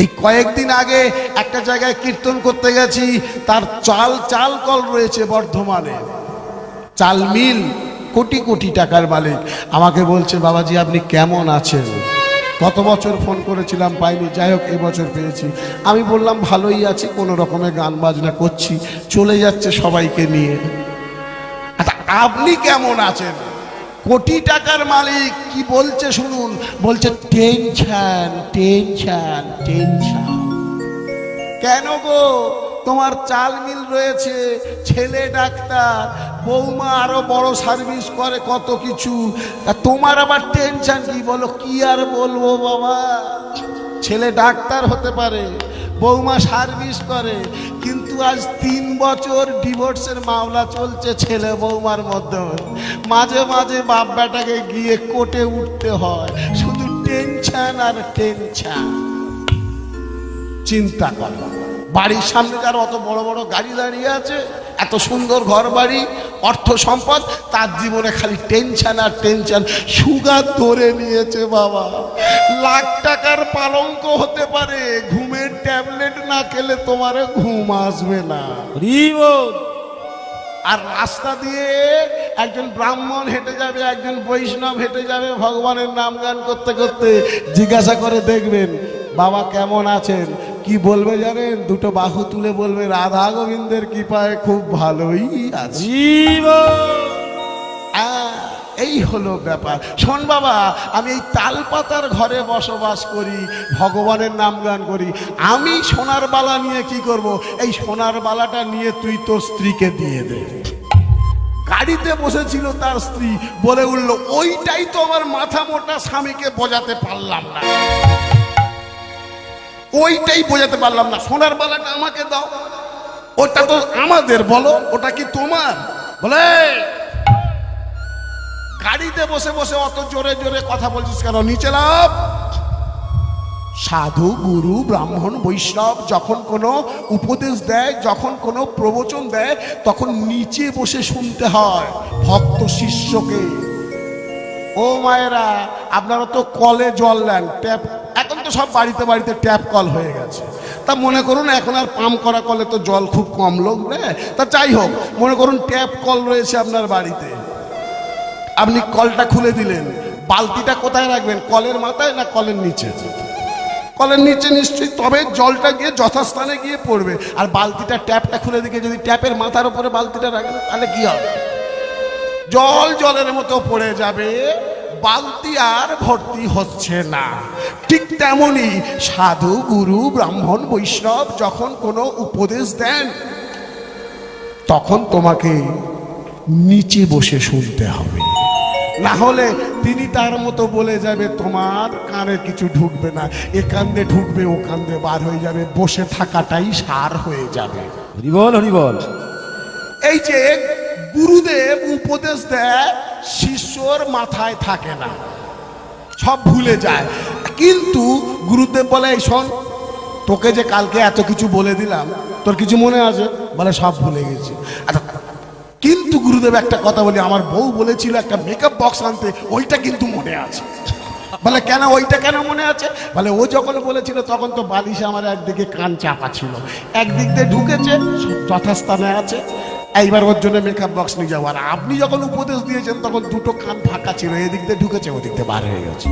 এই কয়েকদিন আগে একটা জায়গায় কীর্তন করতে গেছি, তার চাল চাল কল রয়েছে বর্ধমানে। চাল মিল, কোটি কোটি টাকার মালিক। আমাকে বলছে, বাবাজি, আপনি কেমন আছেন? গত বছর ফোন করেছিলাম, পাইনি। যাই হোক, এবছর পেয়েছি। আমি বললাম, ভালোই আছি, কোনো রকমের গান বাজনা করছি। চলে যাচ্ছে সবাইকে নিয়ে। আচ্ছা আপনি কেমন আছেন? কোটি টাকার মালিক, কি বলছে শুনুন? বলছে, টেনশন টেনশন টেনশন। কেন গো? তোমার চাল মিল রয়েছে, ছেলে ডাক্তার, বৌমা আরও বড় সার্ভিস করে কত কিছু। তা তোমার আবার টেনশন কি? বলো, কি আর বলব বাবা? ছেলে ডাক্তার হতে পারে, বৌমা সার্ভিস করে, কিন্তু আজ তিন বছর ডিভোর্সের মামলা চলছে ছেলে বৌমার মধ্যে। মাঝে মাঝে বাপ বেটাকে গিয়ে কোর্টে উঠতে হয়। শুধু টেনশন আর টেনশন। চিন্তা কর। বাড়ির সামনে তার অত বড় বড় গাড়ি দাঁড়িয়ে আছে, এত সুন্দর ঘর বাড়ি অর্থ সম্পদ, তার জীবনে খালি টেনশন আর টেনশন। সুগার ধরে নিয়েছে বাবা। লাখ টাকার পালঙ্ক হতে পারে। ঘুমের ট্যাবলেট না খেলে তোমার ঘুম আসবে না। আর রাস্তা দিয়ে একজন ব্রাহ্মণ হেঁটে যাবে একজন বৈষ্ণব হেঁটে যাবে ভগবানের নাম গান করতে করতে জিজ্ঞাসা করে দেখবেন বাবা কেমন আছেন? কি বলবে জানেন? দুটো বাহু তুলে বলবে রাধা গোবিন্দের কৃপায় খুব ভালোই আছি। এই হলো ব্যাপার। শোন বাবা, আমি এই তালপাতার ঘরে বসবাস করি, ভগবানের নাম গান করি। আমি সোনার বালা নিয়ে কি করব? এই সোনার বালাটা নিয়ে তুই তোর স্ত্রীকে দিয়ে দে। গাড়িতে বসেছিল তার স্ত্রী, বলে উঠল, ওইটাই তো আমার মাথা মোটা স্বামীকে বোঝাতে পারলাম না। ওইটাই বোঝাতে পারলাম না। সোনার বালাটা আমাকে দাও। ওটা তো আমাদের, বলো। ওটা কি তোমার? বলে গাড়িতে বসে বসে অত জোরে জোরে কথা বলছিস কেন? নিচে লাভ সাধু, গুরু, ব্রাহ্মণ, বৈষ্ণব যখন কোনো উপদেশ দেয়, যখন কোনো প্রবচন দেয়, তখন নিচে বসে শুনতে হয় ভক্ত শিষ্যকে। ও মায়েরা, আপনারা তো কলে জল নেন, ট্যাপ, এখন তো সব বাড়িতে বাড়িতে ট্যাপ কল হয়ে গেছে। তা মনে করুন, এখন আর পাম্প করা কলে তো জল খুব কম লোক নেয়। তা যাই হোক, মনে করুন ট্যাপ কল রয়েছে আপনার বাড়িতে। আপনি কলটা খুলে দিলেন। বালতিটা কোথায় রাখবেন? কলের মাথায় না কলের নিচে? কলের নিচে নিশ্চয়ই, তবে জলটা গিয়ে যথাস্থানে গিয়ে পড়বে। আর বালতিটা ট্যাপটা খুলে দিকে, যদি ট্যাপের মাথার উপরে বালতিটা রাখেন, তাহলে কি হবে? জল জলের মতো পড়ে যাবে। বালতি আর ভর্তি হচ্ছে না। ঠিক তেমনই সাধু, গুরু, ব্রাহ্মণ, বৈষ্ণব যখন কোনো উপদেশ দেন, তখন তোমাকে নিচে বসে শুনতে হবে। না হলে তিনি তার মতো বলে যাবে তোমার কানে কিছু ঢুকবে না। এ কান্দে ঢুকবে ও কান্দে বার হয়ে যাবে। বসে থাকাটাই সার হয়ে যাবে। হরিবল হরিবল এই যে গুরুদেব উপদেশ দেয় শিষ্যর মাথায় থাকে না। সব ভুলে যায়। কিন্তু গুরুদেব বলে এই শোন তোকে যে কালকে এত কিছু বলে দিলাম তোর কিছু মনে আছে? বলে সব ভুলে গেছি। আচ্ছা কিন্তু গুরুদেব একটা কথা বলি, আমার বউ বলেছিল একটা মেকআপ বক্স আনতে, ওইটা কিন্তু মনে আছে। বলে, কেন ওইটা কেন মনে আছে? বলে, ও যখন বলেছিল, তখন তো বালিশে আমার একদিকে কান চাপা ছিল। একদিক দিয়ে ঢুকেছে যথাস্থানে আছে। এইবার ওর জন্য মেকআপ বক্স নিয়ে যাব। আর আপনি যখন উপদেশ দিয়েছেন, তখন দুটো কান ফাঁকা ছিল, এদিক দিয়ে ঢুকেছে, ওদিক দিয়ে বার হয়ে গেছে।